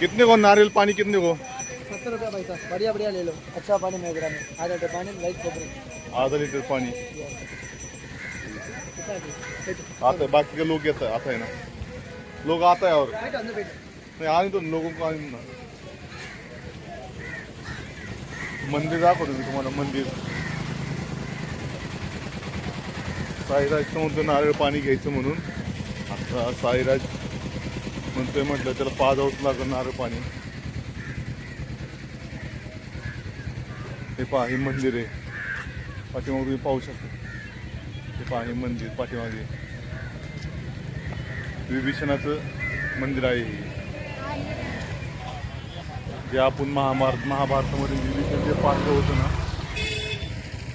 कितने को नारियल पानी कितने को? सत्तर रुपया पैसा बढ़िया बढ़िया ले लो। अच्छा पानी मेघरा में आधा लीटर पानी लाइट खोपड़ी आधा लिटर पाणी? आता है बाकी के लोग येत आता है ना। लोग आता है और नाही आणि तो लोगों को आणि ना। मंदिर दाखवतो मी तुम्हाला मंदिर। साईराज म्हणतो नारळ पाणी घ्यायचं म्हणून. आता साईराज म्हणतोय म्हटलं त्याला पाच आऊस लागणार पाणी. हे पहा हे मंदिर आहे. पाठीमागे तुम्ही पाहू शकता. हे पहा हे मंदिर पाठीमागे. विभीषणाचं मंदिर आहे हे. जे आपण महाभारत महाभारतामध्ये विभीषण जे पात्र होतं ना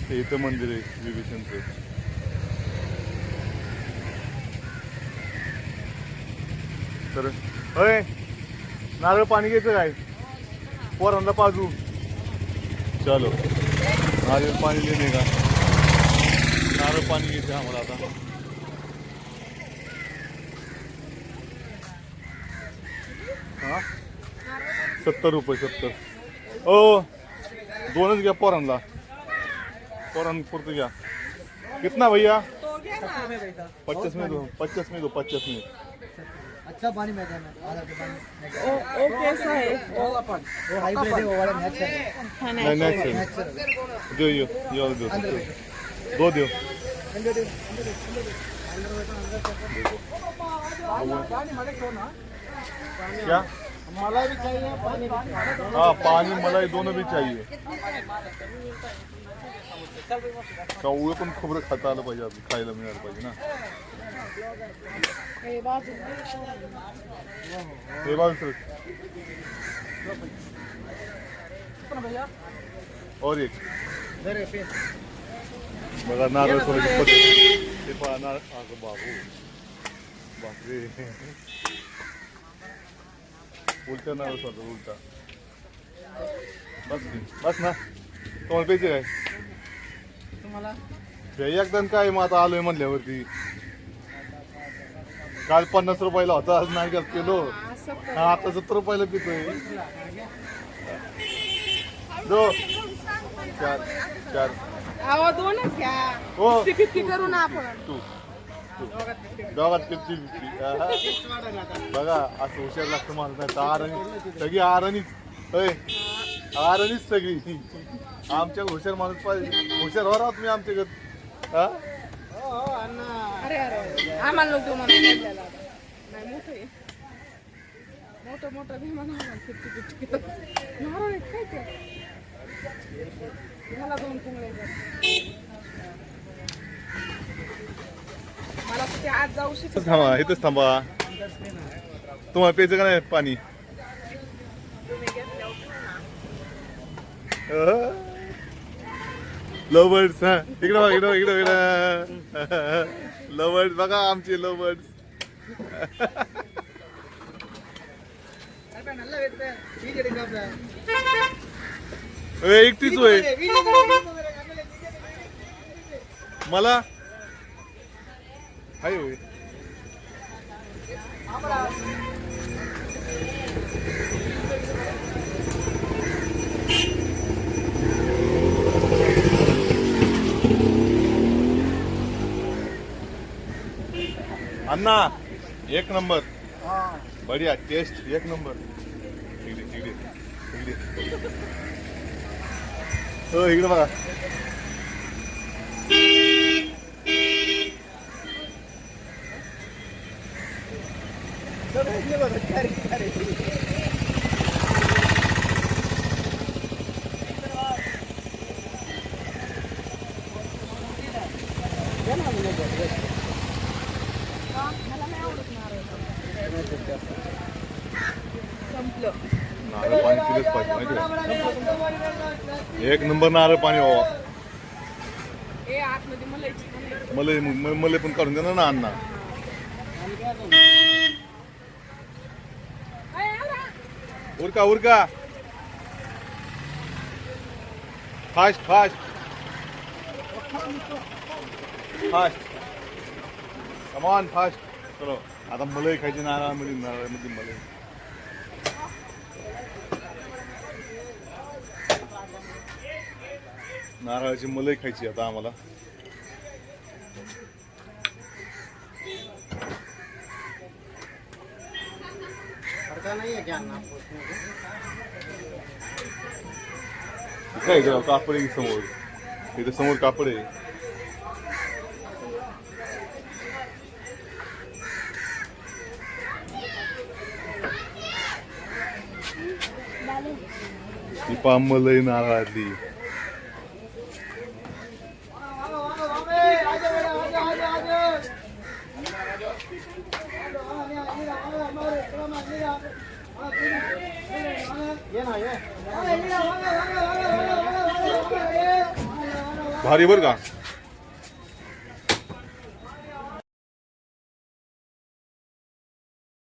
ते इथं मंदिर आहे विभीषणचं. तर. अय नारळ पाणी घ्यायचं काय? पोरांना पाजू. चलो. नारळ पाणी लेणे का नारळ पाणी घ्यायचं आम्हाला आता. हा? सत्तर रुपये सत्तर. ओ दोनच घ्या पोरांना. पोरांना पुरतं घ्या. कितना भैया? सत्तर में दो पचास में दो पचास में अच्छा पानी मेघरा में आधा लीटर पानी मेघरा ओ ओ कैसा है? वो अपन वो हाइब्रिड है वो वाला नेचुरल है हाँ। नहीं नहीं नेक्स्ट नेचुरल दो यो ये दो दो दो. अंदर बैठो अंदर बैठो अंदर बैठो. अंदर बैठो पानी मले क्यों? ना क्या मलाई भी चाहिए पानी हाँ पानी मलाई दोनों भी चाहिए. कवळे पण खोबरं खाता आलं पाहिजे खायला मिळालं पाहिजे ना? बाजू हे भैया और एक बघा नारळ पद्धत ते अगं बाबू. बापरे. उलटा नारळ सोडतो उलटा. बस. बस ना. तुम्हाला प्यायचे काय? तुम्हाला? हे एकदा काय मग आता आलोय म्हणल्यावरती. काल पन्नास रुपयाला होता आज नाही का किलो. हा आता सत्तर रुपयाला पितोय. दो. चार चार. अहो दोनच घ्या. हो. फिफ्टी फिफ्टी करू ना आपण? तू फिफ्टी फिफ्टी बघा असं हुशार लागतं मला नाही तर आराणी सगळी आराणीच. होय. आराणीच सगळी. आमच्या हुशार माणूस पाहिजे. हुशार हो राहत मी आमच्याकडे. हा? हो हो अण्णा. अरे अरे आम्हाला आता. नाही मोठं आहे. मोठं मोठं फिफ्टी नारळ आहे काय ते? मला दोन. मला कुठे आज जाऊ शकत थांबा इथंच थांबा. तुम्हाला प्यायचं का नाही पाणी? लव हा. इकडे बघ इकडे इकडे इकडे. लव बघा आमचे लव बर्ड्स एकटीच होय. मला? हाय होय. अण्णा एक नंबर बढिया टेस्ट एक नंबर इकडे इकडे इकडे हो इकडे बघा मला नाही आवडत नारळ पाणी पिलंच पाहिजे माहिती का एक नंबर नारळ पाणी व्हावा मला मला पण काढून देणार ना अण्णा. उरका उरका. Fast fast fast come on fast चलो आता मलाई खायची नारळामध्ये नारळामध्ये मलाई. नारळाची मलई खायची आता आम्हाला. काय कापड समोर. इथं समोर कापड आहे. पामलई नारळातली भारी बर का?